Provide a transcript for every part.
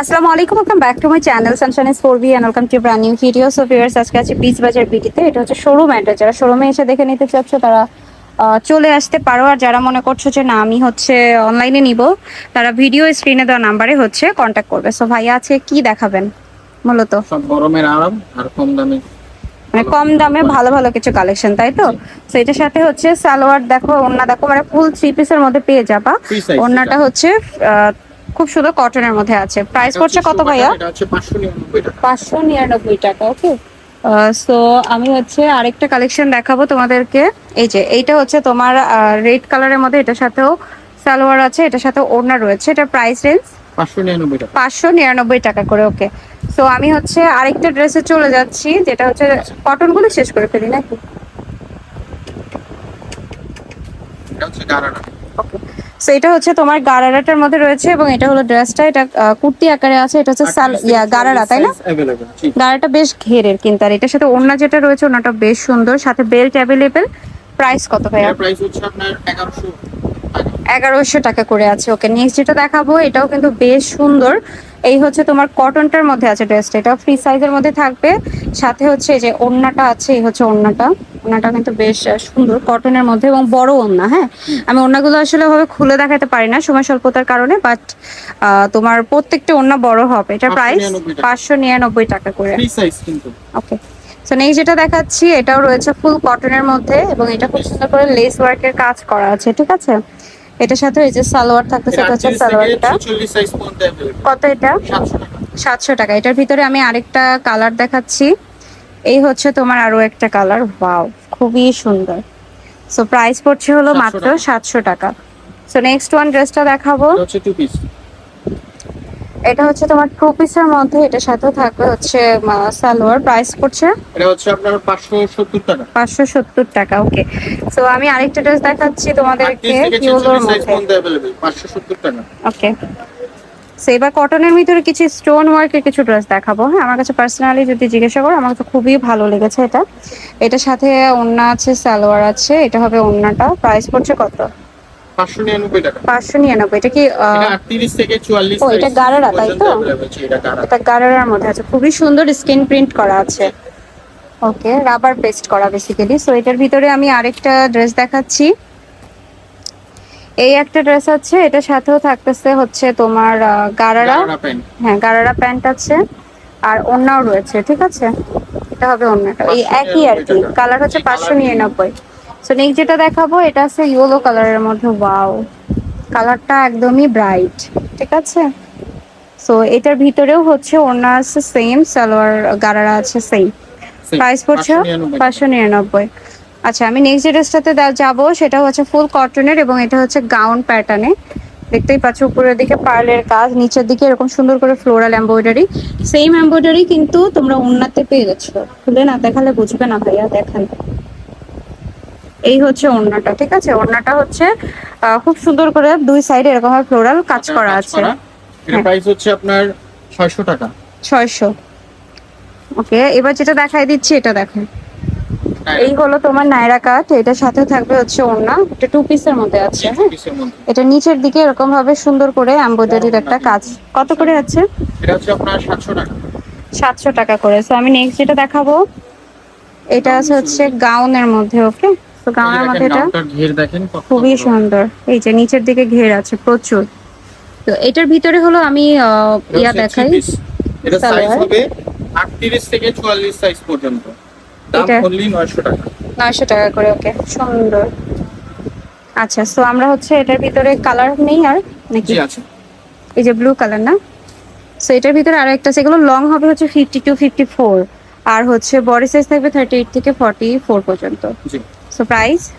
আসসালামু আলাইকুম welcome back to my channel four B and welcome to brand new video so viewers আজকে আছে beach বাজার বিটিতে এটা হচ্ছে শোরুম যারা শোরুমে এসে দেখে নিতে চাচ্ছ তারা চলে আসতে পারো। আর যারা মনে করছ যে না আমি হচ্ছে অনলাইনে নিব তারা ভিডিও স্ক্রিনে দেওয়া নাম্বারে হচ্ছে কন্ট্যাক্ট করবে। সো ভাইয়া আজকে কি দেখাবেন মূলত? সব গরমের আরাম আর কম দামে। মানে কম দামে ভালো ভালো কিছু কালেকশন তাই তো? তো এটার সাথে হচ্ছে সালোয়ার দেখো ওন্না দেখো মানে ফুল থ্রি পিসের মধ্যে পেয়ে যাবা। ওন্নাটা হচ্ছে আহ, খুব সুন্দর কটনের মধ্যে আছে। প্রাইস পড়ছে কত ভাইয়া? পাঁচশো নিরানব্বই টাকা। ওকে সো আমি হচ্ছে আরেকটা কালেকশন দেখাবো তোমাদেরকে। এই যে এইটা হচ্ছে তোমার রেড কালারের মধ্যে এটার সাথেও সালোয়ার আছে এটার সাথে ওড়না রয়েছে এটা প্রাইস রেঞ্জ পাঁচশো নিরানব্বই টাকা। করে ওকে সো আমি হচ্ছে আরেকটা ড্রেসে চলে যাচ্ছি যেটা হচ্ছে কটনগুলো শেষ করে ফেলি নাকি? ওকে সো এটা হচ্ছে তোমার গারারাটার মধ্যে রয়েছে এবং এটা হলো ড্রেসটা। এটা কুর্তি আকারে আছে এটা হচ্ছে ইয়া গারারা তাই না? গাড়াটা বেশ ঘেরের কিন্তু আর এটার সাথে ওড়না যেটা রয়েছে ওড়নাটা বেশ সুন্দর সাথে বেল্ট অ্যাভেলেবেল প্রাইস কত ভাইয়া? এর প্রাইস হচ্ছে আপনার এগারোশো টাকা। এগারোশো টাকা করে আছে। ওকে নেক্সট যেটা দেখাবো এটাও কিন্তু বেশ সুন্দর। এই হচ্ছে তোমার কটনটার মধ্যে আছে ড্রেসটা এটা ফ্রি সাইজের মধ্যে থাকবে। সাথে হচ্ছে এই যে ওড়নাটা আছে এই হচ্ছে ওড়নাটা। ওড়নাটা কিন্তু বেশ সুন্দর কটনের মধ্যে এবং বড় ওড়না হ্যাঁ? আমি ওড়নাগুলো আসলে ভাবে খুলে দেখাতে পারি না সময় স্বল্পতার কারণে বাট তোমার প্রত্যেকটা ওড়না বড় হবে। এটা প্রাইস 599 টাকা। পাঁচশো নিরানব্বই টাকা করে। ফ্রি সাইজ কিন্তু। ওকে সো নেক্সট যেটা দেখাচ্ছি এটাও রয়েছে ফুল কটনের মধ্যে এবং এটা খুব সুন্দর করে লেস ওয়ার্কের কাজ করা আছে ঠিক আছে? এটার সাথে এই যে সালোয়ার থাকবে এটা সেটা হচ্ছে সালোয়ারটা। 46 সাইজ পর্যন্ত অ্যাভেলেবেল কত এটা? 700 টাকা। সাতশো টাকা। এটার ভিতরে আমি আরেকটা কালার দেখাচ্ছি। এই হচ্ছে তোমার আরও একটা কালার ওয়াও খুবই সুন্দর। সো প্রাইস পড়ছে হলো মাত্র সাতশো টাকা। সো নেক্সট ওয়ান ড্রেসটা দেখাবো। এটা হচ্ছে এটা তোমার টু পিসের মধ্যে। এটার সাথেও থাকবে হচ্ছে সালোয়ার। প্রাইস পড়ছে এটা হচ্ছে আপনার পাঁচশো সত্তর টাকা। পাঁচশো সত্তর টাকা ওকে সো আমি আরেকটা ড্রেস দেখাচ্ছি তোমাদেরকে 38 থেকে ইউলোর 46 সাইজ মধ্যে। পর্যন্ত অ্যাভেলেবেল পাঁচশো সত্তর টাকা। ওকে সো এবার কটনের ভিতরে কিছু স্টোন ওয়ার্কের কিছু ড্রেস দেখাবো। হ্যাঁ আমার কাছে পার্সোনালি যদি জিজ্ঞাসা করো আমার কাছে খুবই ভালো লেগেছে এটা। এটার সাথে ওড়না আছে সালোয়ার আছে এটা হবে ওড়নাটা। প্রাইস পড়ছে কত? পাঁচশো নিরানব্বই এটা কি এটা ও, গারারা, তাই তো? এটা গারারা। গারারার মধ্যে আছে। খুবই সুন্দর স্ক্রিন প্রিন্ট করা আছে। ওকে রাবার পেস্ট করা বেসিক্যালি সো এটার ভিতরে আমি আরেকটা ড্রেস দেখাচ্ছি। এই একটা ড্রেস আছে এটা সাথেও থাকতেছে হচ্ছে তোমার গারারা। হ্যাঁ গারারা প্যান্ট আছে আর ওড়নাও রয়েছে ঠিক আছে? এটা হবে ওড়নাটা। এই একই আর কি কালার হচ্ছে পাঁচশো নিরানব্বই। সো নেক্সট যেটা দেখাবো এটা আছে ইয়েলো কালারের মধ্যে ওয়াও কালারটা একদমই ব্রাইট ঠিক আছে? সো এটার ভিতরেও হচ্ছে ওড়না আছে সেম সালোয়ার গারারা আছে সেম প্রাইস পড়ছে পাঁচশো নিরানব্বই। আচ্ছা আমি নেক্সট যে ড্রেসটাতে যাব সেটা হচ্ছে ফুল কটনের এবং এটা হচ্ছে গাউন প্যাটার্নে দেখতেই পাচ্ছ উপরের দিকে পার্লের কাজ নিচের দিকে এরকম সুন্দর করে ফ্লোরাল এমব্রয়ডারি সেম এমব্রয়ডারি কিন্তু তোমরা ওন্নাতে পেয়ে যাচ্ছ খুলে না দেখালে বুঝবে না ভাইয়া দেখেন। এই হচ্ছে ওড়নাটা ঠিক আছে? ওড়নাটা হচ্ছে খুব সুন্দর করে দুই সাইডে এরকম ফ্লোরাল কাজ করা আছে। এটা হ্যাঁ। প্রাইস হচ্ছে আপনার ছয়শো টাকা। ছয়শো। ওকে এবার যেটা দেখাই দিচ্ছি এটা দেখেন এই হলো তোমার নাইরা কাট এটার সাথে থাকবে হচ্ছে ওড়না। এটা টু পিসের মধ্যে আছে হ্যাঁ? এটা নিচের দিকে এরকম ভাবে সুন্দর করে এমব্রয়ডারির একটা কাজ। কত করে আছে? এটা হচ্ছে আপনার সাতশো টাকা। সাতশো টাকা করে। সো আমি নেক্সট যেটা দেখাবো এটা আছে হচ্ছে গাউনের মধ্যে ওকে তো গাউনের মধ্যে এটা ঘের দেখেন খুবই সুন্দর। এই যে নিচের দিকে ঘের আছে প্রচুর। তো এটার ভিতরে হলো আমি ইয়া দেখাই। এটা সাইজ হবে আটত্রিশ থেকে চুয়াল্লিশ সাইজ পর্যন্ত। এটা- অনলি টাকা। করে ওকে সুন্দর। আচ্ছা সো আমরা হচ্ছে এটার ভিতরে কালার নেই আর নাকি? আছে। এই যে ব্লু কালার না? সো এটার ভিতরে আরও একটা সেগুলো লং হবে হচ্ছে ফিফটি টু ফিফটি ফোর আর হচ্ছে বডি সাইজ থাকবে থার্টি এইট থেকে ফর্টি ফোর পর্যন্ত। জি। সো প্রাইস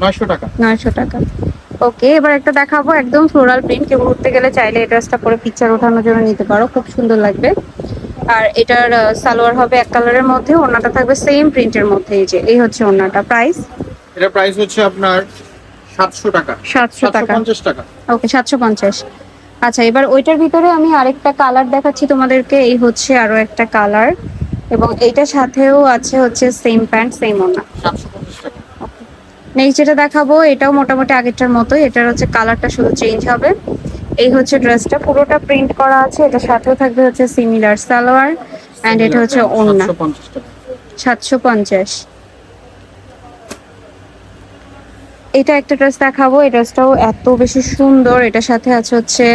নয়শো টাকা। নয়শো টাকা। ওকে এবার একটা দেখাবো একদম ফ্লোরাল প্রিন্ট কেউ ঘুরতে গেলে চাইলে এই ড্রেসটা পরে পিকচার ওঠানোর জন্য নিতে পারো খুব সুন্দর লাগবে। আর এটার সালোয়ার হবে এক কালারের মধ্যে ওড়নাটা থাকবে সেম প্রিন্টের মধ্যে এই যে এই হচ্ছে ওড়নাটা। প্রাইস এটা প্রাইস হচ্ছে আপনার সাতশো টাকা। সাতশো সাতশো টাকা পঞ্চাশ টাকা। ওকে সাতশো পঞ্চাশ। আচ্ছা এবার ওইটার ভিতরে আমি আরেকটা কালার দেখাচ্ছি তোমাদেরকে এই হচ্ছে আরও একটা কালার এবং এইটার সাথেও আছে হচ্ছে সেম প্যান্ট সেম ওনা সাতশো পঞ্চাশ টাকা। নেক্সট যেটা দেখাবো এটাও মোটামুটি আগেরটার মতোই এটার হচ্ছে কালারটা শুধু চেঞ্জ হবে। এই হচ্ছে ড্রেসটা পুরোটা প্রিন্ট করা আছে। এটা সাথেও থাকবে হচ্ছে সিমিলার সালোয়ার অ্যান্ড এটা হচ্ছে ওড়না। সাতশো পঞ্চাশ এটা একটা ড্রেস দেখাবো। এই ড্রেসটাও এত বেশি সুন্দর। এটার সাথে আছে হচ্ছে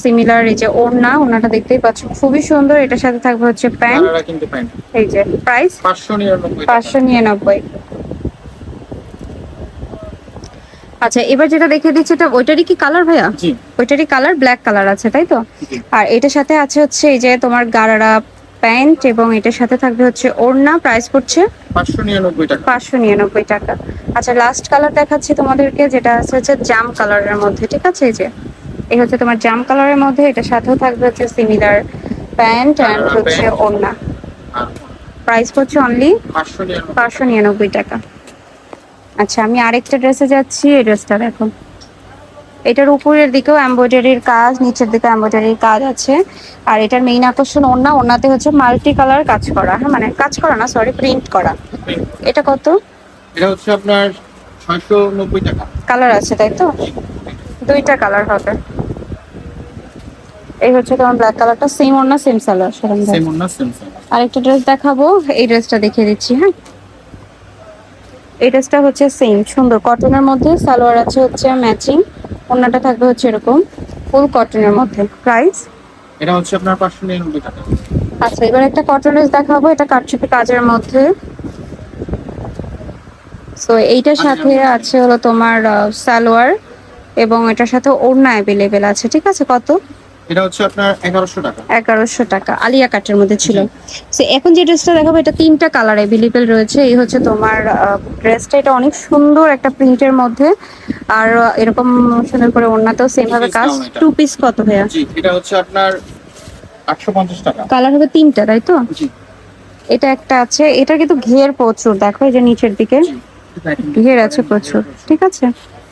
সিমিলার এই যে ওড়না। ওড়নাটা দেখতেই পাচ্ছ খুবই সুন্দর। এটার সাথে থাকবে হচ্ছে প্যান্ট। এই যে প্রাইস পাঁচশো নিরানব্বই। পাঁচশো নিরানব্বই। আচ্ছা এবার যেটা দেখে দিচ্ছে এটা ওইটারই কি কালার ভাইয়া? জি। ওইটারই কালার ব্ল্যাক কালার আছে তাই তো? আর এটার সাথে আছে হচ্ছে এই যে তোমার গারারা প্যান্ট এবং এটার সাথে থাকবে হচ্ছে ওড়না প্রাইস পড়ছে পাঁচশো নিরানব্বই টাকা। আচ্ছা লাস্ট কালার দেখাচ্ছি তোমাদেরকে যেটা আছে হচ্ছে জাম কালারের মধ্যে ঠিক আছে? এই যে এই হচ্ছে তোমার জাম কালারের মধ্যে এটার সাথেও থাকবে হচ্ছে সিমিলার প্যান্ট অ্যান্ড হচ্ছে। ওড়না। প্রাইস পড়ছে অনলি পাঁচশো নিরানব্বই টাকা। আচ্ছা আমি আরেকটা ড্রেসে যাচ্ছি এই ড্রেসটা দেখো। এটার উপরের দিকেও এমব্রয়ডারির কাজ নিচের দিকে এমব্রয়ডারির কাজ আছে। আর এটার মেইন আকর্ষণ ওড়না ওড়নাতে হচ্ছে মাল্টি কালার কাজ করা। হ্যাঁ মানে কাজ করা না সরি প্রিন্ট করা। এটা কত? এটা হচ্ছে আপনার ছয়শো নব্বই টাকা। কালার আছে তাই তো? দুইটা কালার হবে। এই হচ্ছে তোমার ব্ল্যাক কালারটা সেম ওড়না সেম সালোয়ার সেম ওনা সেম সেম আরেকটা ড্রেস দেখাবো এই ড্রেসটা দেখিয়ে দিচ্ছি হ্যাঁ? এই ড্রেসটা হচ্ছে সেম সুন্দর। কটনের মধ্যে সালোয়ার আছে হচ্ছে ম্যাচিং ওড়নাটা থাকবে হচ্ছে এরকম ফুল কটনের মধ্যে। প্রাইস এটা হচ্ছে আপনার পাঁচশো নিরানব্বই টাকা। আচ্ছা এবার একটা কটন ড্রেস দেখাবো এটা কাটছুপি কাজের মধ্যে। সো এইটার সাথে আছে হলো তোমার সালোয়ার এবং এটার সাথে ওড়না অ্যাভেলেবেল আছে ঠিক আছে? কত? এটা হচ্ছে আপনার এগারোশো টাকা। এগারোশো টাকা আলিয়া কাটের মধ্যে ছিল। সো এখন যে ড্রেসটা দেখাবো এটা তিনটা কালার অ্যাভেলেবেল রয়েছে। এই হচ্ছে তোমার ড্রেসটা এটা অনেক সুন্দর একটা প্রিন্টের মধ্যে। আর এরকম সুন্দর করে ওড়নাতেও সেম ভাবে কাজ। টু পিস কত ভাইয়া? জি এটা হচ্ছে আপনার আটশো পঞ্চাশ টাকা। কালার হবে তিনটা তাই তো? জি। এটা একটা আছে। এটা কিন্তু ঘের প্রচুর দেখো এই যে নিচের দিকে। ঘের আছে প্রচুর। ঠিক আছে?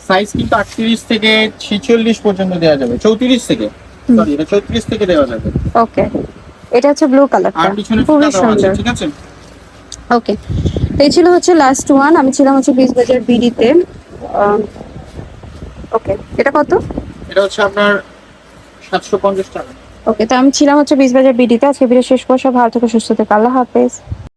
সাইজ কিন্তু আটত্রিশ থেকে ছিচল্লিশ পর্যন্ত দেওয়া যাবে চৌত্রিশ থেকে। হুম। সরি এটা চৌত্রিশ থেকে দেওয়া যাবে। ওকে। এটা হচ্ছে ব্লু কালারটা খুবই সুন্দর। ঠিক আছে? ওকে। এই ছিল হচ্ছে লাস্ট ওয়ান আমি ছিলাম হচ্ছে বিশ বাজার বিডিতে ওকে। এটা কত? এটা হচ্ছে আপনার সাতশো পঞ্চাশ টাকা। ওকে তো আমি ছিলাম হচ্ছে বিশ বাজার বিডিতে আজকে ভিডিও শেষ করছি। ভালো থেকে সুস্থ থেকে। আল্লাহ হাফেজ।